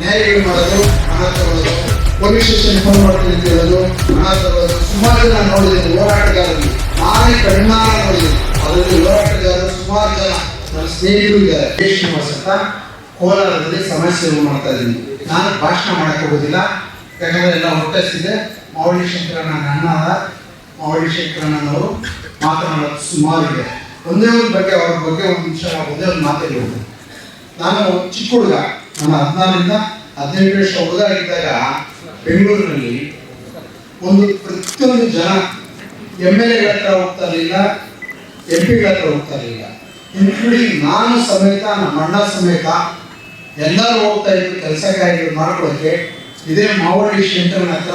ನ್ಯಾಯಗಳು ಮಾಡೋದು ಹಣ ತಗೊಳ್ಳೋದು ಪೊಲೀಸ್ ಸ್ಟೇಷನ್ ಫೋನ್ ಮಾಡ್ತೀನಿ ಅಂತ ಹೇಳೋದು ಹಣ ತಗೊಳ್ಳೋದು ಸುಮಾರು ಜನ ನೋಡಿದ್ದೀನಿ ಹೋರಾಟಗಾರರಲ್ಲಿ ನಾನೇ ಕಣ್ಣಾರ ನೋಡಿದ್ದೀನಿ. ಅದರಲ್ಲಿ ಹೋರಾಟಗಾರರು ಸುಮಾರು ಜನ ನನ್ನ ಸ್ನೇಹಿತರು ಇದ್ದಾರೆ. ಶ್ರೀನಿವಾಸ್ ಅಂತ ಕೋಲಾರದಲ್ಲಿ ಸಮಸ್ಯೆ ಮಾಡ್ತಾ ಇದ್ದೀನಿ. ನಾನು ಭಾಷಣ ಮಾಡಕ್ಕೆ ಹೋಗೋದಿಲ್ಲ. ಯಾಕಂದ್ರೆ ಎಲ್ಲ ಹೊಟ್ಟೆಸಿದೆ ಮಾವಳಿ ಶಂಕರಣ್ಣ ನನ್ನ ಮಾವಳಿ ಶಂಕರಣ್ಣನವರು ಮಾತನಾಡೋದು ಸುಮಾರು ಇದೆ ಒಂದೇ ಒಂದು ಬಗ್ಗೆ, ಅವ್ರ ಬಗ್ಗೆ ಒಂದು ನಿಮಿಷ, ಒಂದೇ ಒಂದು ಮಾತಾಡಬಹುದು ನಾನು ಚಿಕ್ಕ ಹುಡುಗ. ನಾನು ಹದಿನಾರರಿಂದ ಹದಿನೆಂಟು ವರ್ಷ ಹುಡುಗಾಗಿದ್ದಾಗ ಬೆಂಗಳೂರಿನಲ್ಲಿ ಒಂದು ಪ್ರತಿಯೊಂದು ಜನ ಎಂ ಎಲ್ ಎಗಳ ಹತ್ರ ಹೋಗ್ತಾ ಇರಲಿಲ್ಲ, ಎಂ ಪಿಗಳ ಹತ್ರ ಹೋಗ್ತಾ ಇರಲಿಲ್ಲ. ಇನ್ಕ್ಲೂಡಿಂಗ್ ನಾನು ಸಮೇತ, ನಮ್ಮ ಅಣ್ಣ ಸಮೇತ ಎಲ್ಲರೂ ಹೋಗ್ತಾ ಇದ್ರು ಕೆಲಸ ಮಾಡ್ಕೊಳ್ಳೋಕ್ಕೆ ಇದೇ ಮಾವಳ್ಳಿ ಸೆಂಟರ್ ಹತ್ರ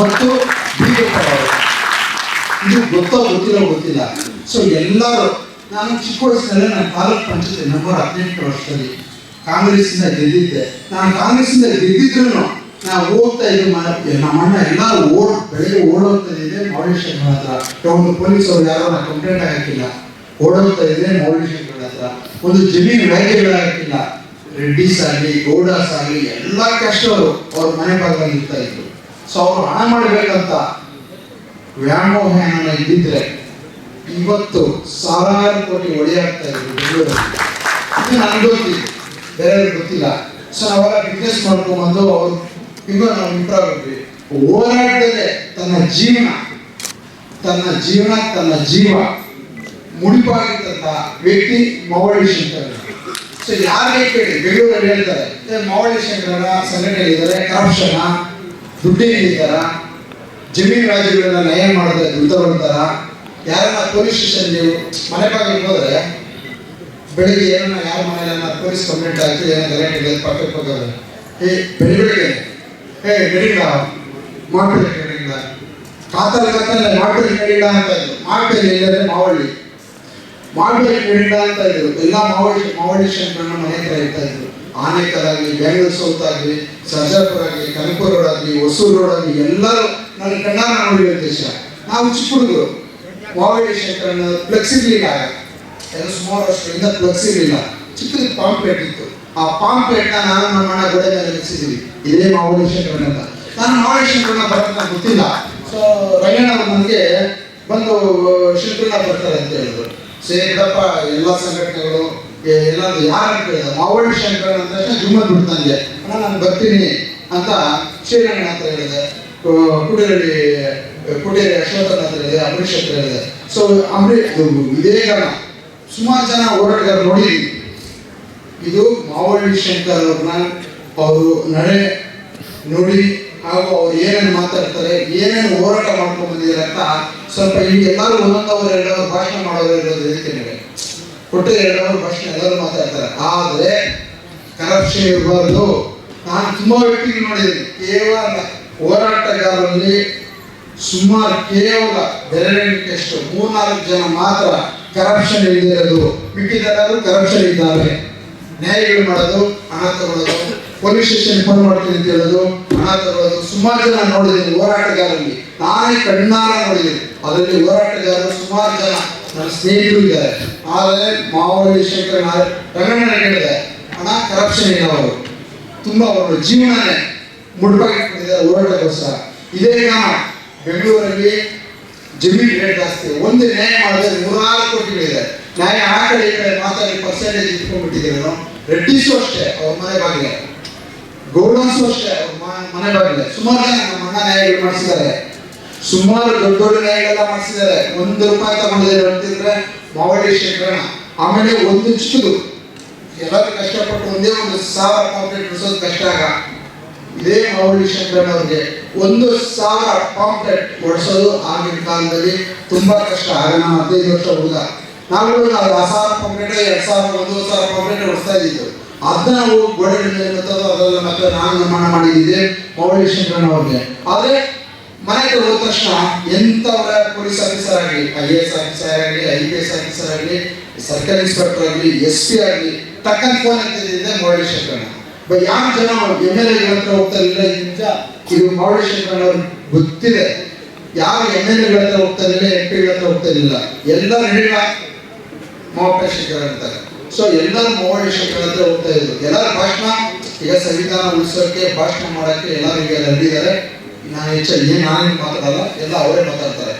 ಮತ್ತು ಇದು ಗೊತ್ತೋ ಗೊತ್ತಿಲ್ಲ ಗೊತ್ತಿಲ್ಲ. ಸೊ ಎಲ್ಲರೂ, ನಾನು ಚಿಕ್ಕ ವಯಸ್ಸಿನಲ್ಲೇ ನನ್ನ ತಾಲೂಕು ಪಂಚಾಯತ್ ನಂಬರ್ ಹದಿನೆಂಟು ವರ್ಷದಲ್ಲಿ. ಕಾಂಗ್ರೆಸ್ಸಿಂದ ಗೆದ್ದಿದ್ದೆ. ನಾನು ಕಾಂಗ್ರೆಸ್ಸಿಂದ ಗೆದ್ದಿದ್ರು ನಾವು ಹೋಗ್ತಾ ಇದ್ದು ಮ- ನಮ್ಮ ಅಣ್ಣ ಎಲ್ಲ ಓಡ್, ಬೆಳಗ್ಗೆ ಓಡೋಗ್ತಾ ಇದೆ ಮೌಳೇಶ್ವರ ಹತ್ರ. ಒಂದು ಪೊಲೀಸ್ ಅವ್ರು ಯಾರೋ ನಾನು ಕಂಪ್ಲೇಂಟ್ ಹಾಕಿಲ್ಲ. ಓಡೋಗ್ತಾ ಇದೆ ಮೌಳೇಶ್ವರ ಹತ್ರ. ಒಂದು ಜಮೀನು ವ್ಯಾಜ್ಯಗಳು ಹಾಕಿಲ್ಲ ರೆಡ್ಡಿಸ್ ಆಗಲಿ, ಗೌಡಾಸ್ ಆಗಲಿ, ಎಲ್ಲ ಕಷ್ಟವರು ಅವ್ರ ಮನೆ ಭಾಗದಲ್ಲಿ ಇರ್ತಾ ಇದ್ರು. ಸೊ ಅವ್ರು ಹಣ ಮಾಡಬೇಕಂತ ವ್ಯಾಮೋಹ ಇದ್ದಿದ್ರೆ ಇವತ್ತು ಸಾವಿರಾರು ಕೋಟಿ ಒಡೆಯಾಗ್ತಾ ಇದ್ರು ಬೆಂಗಳೂರಲ್ಲಿ. ಇದು ನನಗೆ ಬೇರೆಯವ್ರಿಗೆ ಗೊತ್ತಿಲ್ಲ. ಸೊ ನಾವೆಲ್ಲ ಬಿಸ್ನೆಸ್ ಮಾಡ್ಕೊಂಬಂದು ಅವ್ರು ಈಗ ನಾವು ಇಂಪ್ರೂವ್ ಆಗಿದ್ವಿ ಹೋರಾಟದಲ್ಲೇ ತನ್ನ ಜೀವನ ತನ್ನ ಜೀವನ ತನ್ನ ಜೀವ ಮುಡಿಪಾಗಿದ್ದಂಥ ವ್ಯಕ್ತಿ ಮವಳ್ಳಿ ಶಂಕರ ಸೊ ಯಾರಿಗೆ ಕೇಳಿ? ಬೆಂಗಳೂರಲ್ಲಿ ಹೇಳ್ತಾರೆ. ಏ, ಮವಳ್ಳಿ ಶಂಕರನ ಸಂಘಟನೆ ಇದ್ದಾರೆ ಕರಪ್ಷನ್ ದುಡ್ಡೇನಿದ್ದಾರ ಜಮೀನು ರಾಜ್ಯಗಳನ್ನ ನಯ ಮಾಡಿದ್ರೆ ದುಡ್ಡು ಬರ್ತಾರ ಯಾರನ್ನ ಪೊಲೀಸ್ ಸ್ಟೇಷನ್ ನೀವು ಮನೆ ಬಾಗಿಲಿಗೆ ಹೋದ್ರೆ ಬೆಳಿಗ್ಗೆ ಏನನ್ನ ಯಾರ ಮನೆಯಲ್ಲ ಪೊಲೀಸ್ ಕಂಪ್ಲೇಂಟ್ ಆಯ್ತು ಏನೋ ಗಲಾಟೆ ಇದೆ ಏ, ಬೆಳಿ ಬೆಳಿಗ್ಗೆ. ಏ ನಡೀಲ ಮಾಡ್ಬೇಡಿ ನಡೀಲ ಕಾತಲ್ ಕಾತಲ್ಲ ಮಾಡ್ಬೇಕು ನಡೀಲ ಅಂತ ಇದ್ರು ಮಾಡ್ಬೇಕು ಇಲ್ಲದ್ರೆ ಮಾವಳ್ಳಿ. ಮಾಡ್ಬೇಕು ನಡೀಲ ಅಂತ ಇದ್ರು ಎಲ್ಲ ಮಾವಳ್ಳಿ ಮಾವಳ್ಳಿ ಶಂಕರನ ಮನೆ ಹತ್ರ ಇರ್ತಾ ಇದ್ರು. ಆನೇಕರಾಗಲಿ ಬೆಂಗಳೂರು ಸೌತ್ ಆಗಲಿ, ಸರ್ಜಾಪುರ ಆಗಲಿ ಕನಕಪುರ ರೋಡ್ ಆಗಲಿ, ಹೊಸೂರು ರೋಡ್ ಆಗಲಿ, ಎಲ್ಲರೂ ನನ್ನ ಕಣ್ಣಾರ ನೋಡಿರೋ ದೇಶ ನಾವು ಚಿಕ್ಕ ಹುಡುಗರು ಮಾವಳ್ಳಿ ಶಂಕರನ ಫ್ಲೆಕ್ಸಿಬಿಲಿಟಿ ಇರ್ಲಿಲ್ಲ ಆಗ ಎಲ್ಲ ಸುಮಾರು ವರ್ಷಗಳಿಂದ ಫ್ಲೆಕ್ಸ್ ಇರಲಿಲ್ಲ ಚಿಕ್ಕದು ಪಾಂಪ್ಲೆಟ್ ಇತ್ತು. ಆ ಪಾಂಪ್ಲೆಟ್ನ ನಾನು ನಮ್ಮ ಅಣ್ಣ ಗೋಡೆ ಮೇಲೆ ನಿಲ್ಲಿಸಿದ್ದೀವಿ ಇದೇ ಅಂತ ನಾನು ಮಾವಳ್ಳಿ ಶಂಕರನ ಬರೋದು ನಂಗೆ ಗೊತ್ತಿಲ್ಲ. ಸೊ ಅವರು ನನಗೆ ಬಂದು, ಶಂಕರನ ಬರ್ತಾರೆ ಅಂತ ಹೇಳಿದ್ರು. ಸೇರಿದಪ್ಪ ಎಲ್ಲ ಸಂಘಟನೆಗಳು ಎಲ್ಲ ಯಾರು ಕೇಳಿದ ಮಾವಳಿ ಶಂಕರನ್ ಅಂತ ಜುಮ್ಮದ್ ಬಿಡ್ತು ಅಣ್ಣ, ನಾನು ಬರ್ತೀನಿ ಅಂತ ಶ್ರೀರಂಗಣ್ಣ ಅಂತ ಹೇಳಿದೆ. ಕುಡಿರಳ್ಳಿ ಕುಡಿಯರಿ ಅಶ್ವಥನ ಅಂತ ಹೇಳಿದೆ ಅಂಬರೀಷ್ ಅಂತ ಹೇಳಿದೆ. ಸೊ ಅಂಬರೀಷ್ ಇದೇ ಕಾರಣ. ಸುಮಾರು ಜನ ಹೋರಾಟಗಾರರು ನೋಡಿದ್ವಿ ಇದು ಮಾವಳ್ಳಿ ಶಂಕರ್ ಅವ್ರನ್ನ ಅವರು ನಡೆ ನೋಡಿ ಹಾಗೂ ಅವ್ರು ಏನೇನು ಮಾತಾಡ್ತಾರೆ, ಏನೇನು ಹೋರಾಟ ಮಾಡ್ಕೊಂಡು ಬಂದಿದ್ದಾರೆ ಅಂತ ಸ್ವಲ್ಪ ಇಲ್ಲಿ ಎಲ್ಲರೂ ಒಂದೊಂದವರು ಎರಡವರು ಭಾಷಣ ಮಾಡೋರು ಇರೋದು ಹೇಳ್ತೀನಿ ಒಟ್ಟು ಎರಡವರು ಭಾಷಣ ಎಲ್ಲರೂ ಮಾತಾಡ್ತಾರೆ. ಆದರೆ ಕರಪ್ಷನ್ ಇರಬಾರ್ದು. ನಾನು ತುಂಬ ವ್ಯಕ್ತಿಗಳು ನೋಡಿದ್ದೀನಿ. ಕೇವಲ ಹೋರಾಟಗಾರರಲ್ಲಿ ಸುಮಾರು ಕೇವಲ ಬೆರಳೆಣಿಕೆಯಷ್ಟು ಮೂರ್ನಾಲ್ಕು ಜನ ಮಾತ್ರ ಕರಪ್ಷನ್ ಇರೋದು ಮಿಕ್ಕಿದೆಲ್ಲರೂ ಕರಪ್ಷನ್ ಇದ್ದಾರೆ ನ್ಯಾಯಗಳು ಮಾಡೋದು, ಹಣ ತಗೊಳ್ಳೋದು ಪೊಲೀಸ್ ಸ್ಟೇಷನ್ ಫೋನ್ ಮಾಡ್ತೀನಿ ಅಂತ ಹೇಳೋದು, ಹಣ ತಗೊಳ್ಳೋದು. ಸುಮಾರು ಜನ ನೋಡಿದ್ದೀನಿ ಹೋರಾಟಗಾರರಲ್ಲಿ. ನಾನೇ ಕಣ್ಣಾರ ನೋಡಿದ್ದೀನಿ. ಅದರಲ್ಲಿ ಹೋರಾಟಗಾರರು ಸುಮಾರು ಜನ ನನ್ನ ಸ್ನೇಹಿತರು ಇದ್ದಾರೆ. ಆದರೆ ಮಾವಳ್ಳಿ ಶಂಕರ ರಂಗಣ್ಣ ಹೇಳಿದೆ ಹಣ ಕರಪ್ಷನ್ ಇಲ್ಲ ಅವರು? ತುಂಬಾ ಅವರು ಜೀವನನೇ ಮುಡುಪಾಗಿಟ್ಟಿದ್ದಾರೆ ಹೋರಾಟಕ್ಕೋಸ್ಕರ. ಇದೇ ಕಾರಣ ಬೆಂಗಳೂರಲ್ಲಿ ಜಮೀನು ರೇಟ್ ಜಾಸ್ತಿ. ಒಂದು ನ್ಯಾಯ ಮಾಡಿದ್ರೆ ನೂರಾರು ಕೋಟಿಗಳಿದೆ ನ್ಯಾಯ ಆ ಕಡೆ ಈ ಕಡೆ ಮಾತಾಡಿ ಪರ್ಸೆಂಟೇಜ್ ಇಟ್ಕೊಂಡ್ಬಿಟ್ಟಿದ್ದೀರೇನೋ ರೆಡ್ಡಿಸು ಅಷ್ಟೇ ಅವ್ರ ಮನೆ ಬಾಗಿಲೆ. ಗೌಡನ್ಸು ಅಷ್ಟೇ ಅವ್ರ ಮನೆ ಬಾಗಿಲೆ. ಸುಮಾರು ಜನ ನಮ್ಮ ಅಣ್ಣ ನ್ಯಾಯಗಳು ಮಾಡಿಸಿದ್ದಾರೆ. ಸುಮಾರು ದೊಡ್ಡ ದೊಡ್ಡ ನ್ಯಾಯಗಳೆಲ್ಲ ಮಾಡಿಸಿದ್ದಾರೆ. ಒಂದು ರೂಪಾಯಿ ತಗೊಂಡಿದ್ದಾರೆ ಅಂತಿದ್ರೆ ಮಾವಳ್ಳಿ ಶೇಖರಣ ಆಮೇಲೆ ಒಂದು ಚಿಕ್ಕದು ಎಲ್ಲರೂ ಕಷ್ಟಪಟ್ಟು ಒಂದೇ ಒಂದು ಸಾವಿರ ಪಾಂಪ್ಲೆಟ್ ನಡೆಸೋದು ಕಷ್ಟ ಆಗ. ಇದೇ ಮೌಳಿ ಶಂಕರನ್ ಅವ್ರಿಗೆ ಒಂದು ಸಾವಿರ ಪಾಂಪ್ಲೆಟ್ ಓಡಿಸೋದು ಆಗಿನ ಕಾಲದಲ್ಲಿ ತುಂಬಾ ಕಷ್ಟ. ಆಗ ನಾನು ಹದಿನೈದು ವರ್ಷ ಹುಡುಗ ನಾವು ನಾವು ಆ ಸಾವಿರ ಪಾಂಪ್ಲೆಟ್ ಎರಡು ಸಾವಿರ, ಒಂದು ಸಾವಿರ ಪಾಂಪ್ಲೆಟ್ ಓಡಿಸ್ತಾ ಇದ್ದಿದ್ದು. ಅದನ್ನ ನಾವು ಗೋಡೆ ಇರುತ್ತದೋ ಅದೆಲ್ಲ ಮತ್ತೆ ನಾನು ನಿರ್ಮಾಣ ಮಾಡಿದ್ದೆ ಮೌಳಿ ಶಂಕರನ್ ಅವ್ರಿಗೆ ಆದ್ರೆ ಮನೆಗೆ ಹೋದ ತಕ್ಷಣ ಎಂಥವರ ಪೊಲೀಸ್ ಆಫೀಸರ್ ಆಗಲಿ, ಐ ಎ ಎಸ್ ಆಫೀಸರ್ ಆಗಲಿ, ಐ ಪಿ ಎಸ್ ಆಫೀಸರ್ ಆಗಲಿ, ಸರ್ಕಲ್ ಇನ್ಸ್ಪೆಕ್ಟರ್ ಆಗಲಿ, ಎಸ್ ಪಿ ಆಗಲಿ, ತಕ್ಕಂತ ಫೋನ್ ಅಂತಿದ್ದೆ ಮೌಳಿ ಶಂಕರಣ್ಣ ಯಾವ ಜನ ಎಂ ಎಲ್ ಎಗಳತ್ರ ಹೋಗ್ತಾ ಇಲ್ಲ ನಿಜ ಇದು ಅವ್ರಿಗೆ ಗೊತ್ತಿದೆ. ಯಾವ ಎಂ ಎಲ್ ಎಗಳತ್ರ ಹೋಗ್ತಾ ಇರಲಿಲ್ಲ ಎಂ ಹೋಗ್ತಾ ಇರಲಿಲ್ಲ ಎಲ್ಲ ನಡೆಯುವ ಮೋಪ ಅಂತಾರೆ. ಸೊ ಎಲ್ಲರೂ ಹತ್ರ ಹೋಗ್ತಾ ಇದ್ರು. ಎಲ್ಲರ ಭಾಷಣ, ಈಗ ಸಂವಿಧಾನ ಉಳಿಸೋಕೆ, ಭಾಷಣ ಮಾಡಕ್ಕೆ ಎಲ್ಲರೂ ಈಗ ರೆಡಿದ್ದಾರೆ ನಾನು ಹೆಚ್ಚಾಗಿ ಏನು ನಾನೇನು ಮಾತಾಡಲ್ಲ, ಎಲ್ಲ ಅವರೇ ಮಾತಾಡ್ತಾರೆ.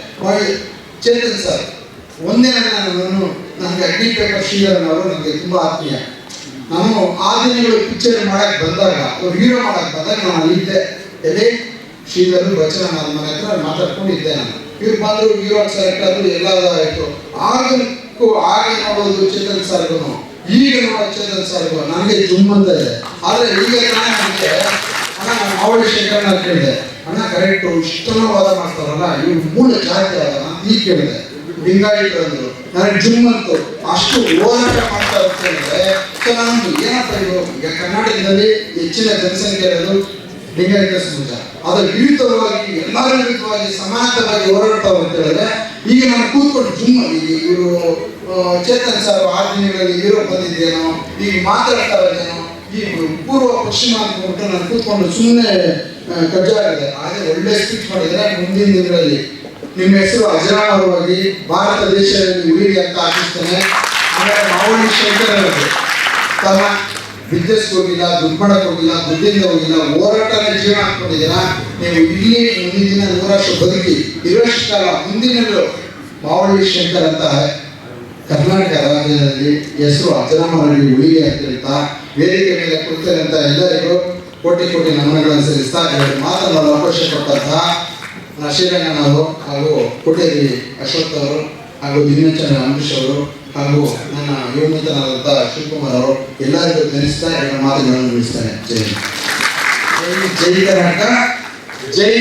ಚೇತನ್ ಸರ್, ಒಂದೇ ನಾನು ನನಗೆ ಅಗ್ನಿ ಪೇಪರ್ ಶ್ರೀಧರನ್ ಅವರು ನನಗೆ ತುಂಬ ಆತ್ಮೀಯ. ನಾನು ಆ ದಿನಗಳು ಪಿಕ್ಚರ್ ಮಾಡಕ್ ಬಂದಾಗ, ಅವ್ರು ಹೀರೋ ಮಾಡಕ್ ಬಂದಾಗ ನಾನು ಅಲ್ಲಿದ್ದೆ ಎಲ್ಲಿ? ಶ್ರೀಧರ್ ವಚನ ನನ್ನ ಮನೆ ಹತ್ರ ಮಾತಾಡ್ಕೊಂಡಿದ್ದೆ ನಾನು. ಇವ್ರು ಬಂದ್ರು ಹೀರೋ ಸೆಲೆಕ್ಟ್ ಆದ್ರು ಎಲ್ಲ ಆಯ್ತು. ಆಗಕ್ಕೂ ಆಗ ನೋಡೋದು ಚೇತನ್ ಸರ್ಗುನು ಈಗ ನೋಡೋ ಚೇತನ್ ಸರ್ಗು ನನಗೆ ಜುಮ್ ಅಂತ ಇದೆ ಆದ್ರೆ ಈಗ ನನಗೆ ಅಣ್ಣ, ನಾನು ಮಾವಳಿ ಕೇಳಿದೆ ಅಣ್ಣ, ಕರೆಕ್ಟ್, ಇಷ್ಟೊಂದು ವಾದ ಮಾಡ್ತಾರಲ್ಲ, ಇವ್ರು ಮೂಲ ಜಾತಿ ನಾನು ಈಗ ಕೇಳಿದೆ. ಲಿಂಗಾಯಿತರು ಅಂದ್ರು ನನಗೆ ಜಿಮ್ ಅಂತು ಅಷ್ಟು ಹೋರಾಟ ಮಾಡ್ತಾ ಇರ್ತೇನೆ ಸೊ ನಾನು ಏನಪ್ಪ ಇದು? ಈಗ ಕರ್ನಾಟಕದಲ್ಲಿ ಹೆಚ್ಚಿನ ಜನಸಂಖ್ಯೆ ಇರೋದು ಲಿಂಗಾಯತ ಸಮಾಜ ಅದರ ವಿರುದ್ಧವಾಗಿ ಎಲ್ಲರ ವಿರುದ್ಧವಾಗಿ ಸಮಾನತವಾಗಿ ಹೋರಾಡ್ತಾ ಅಂತ ಹೇಳಿದ್ರೆ ಈಗ ನಾನು ಕೂತ್ಕೊಂಡು ಜಿಮ್ ಈಗ ಇವರು ಚೇತನ್ ಸರ್ ಆ ದಿನಗಳಲ್ಲಿ ಹೀರೋ ಬಂದಿದ್ದೇನೋ ಈಗ ಮಾತಾಡ್ತಾ ಇದ್ದೇನೋ ಈ ಪೂರ್ವ ಪಶ್ಚಿಮ ಅಂದ್ಬಿಟ್ಟು ನಾನು ಕೂತ್ಕೊಂಡು ಸುಮ್ಮನೆ ಕಜ್ಜಾಗಿದೆ ಆದರೆ ಒಳ್ಳೆ ಸ್ಪೀಚ್ ಮಾಡಿದ್ರೆ ಮುಂದಿನ ದಿನಗಳಲ್ಲಿ. ನಿಮ್ಮ ಹೆಸರು ಅಜರಾಮರವಾಗಿ ಭಾರತ ದೇಶದಲ್ಲಿ ಉಳಿರಿ ಅಂತ ಆಶಿಸ್ತೇನೆ. ಆಮೇಲೆ ಮಾವಳಿ ಶಂಕರ್ ತಮ್ಮ ಬಿಸ್ನೆಸ್ ಹೋಗಿಲ್ಲ ದುಡ್ಡು ಹೋಗಿಲ್ಲ ದುಡ್ಡಿಂದ ಹೋಗಿಲ್ಲ ಹೋರಾಟನ ಜೀವನ ಹಾಕೊಂಡಿದ್ದೀರ ನೀವು ಇಲ್ಲಿ ಮುಂದಿನ ದಿನ ನೂರಷ್ಟು ಬದುಕಿ ಇರೋಷ್ಟು ಕಾಲ ಮುಂದಿನಲ್ಲೂ ಮಾವಳಿ ಶಂಕರ್ ಅಂತ ಕರ್ನಾಟಕ ರಾಜ್ಯದಲ್ಲಿ ಹೆಸರು ಅಜರಾಮರವಾಗಿ ಉಳಿಗೆ ಅಂತ ವೇದಿಕೆ ಮೇಲೆ ಅಂತ ಎಲ್ಲರಿಗೂ ಕೋಟಿ ಕೋಟಿ ನಮನಗಳನ್ನು ಸಲ್ಲಿಸ್ತಾ ಎರಡು ಮಾತನಾಡಲು ಅವಕಾಶ ಕೊಟ್ಟಂತಹ ಶ್ರೀರಂಗನವರು ಹಾಗೂ ಕೋಟೇರಿ ಅಶ್ವಥ್ ಅವರು ಹಾಗೂ ದಿನಚಂದ್ರ ಅಂಬರೀಶ್ ಅವರು ಹಾಗೂ ನನ್ನ ಯುವಮಿತನಾದಂಥ ಶಿವಕುಮಾರ್ ಅವರು ಎಲ್ಲರಿಗೂ ಧರಿಸ್ತಾ ಎರಡು ಮಾತುಗಳನ್ನು ಮುಗಿಸ್ತಾನೆ ಜೈ. ಜೈ ಕರ್ನಾಟಕ. ಜೈ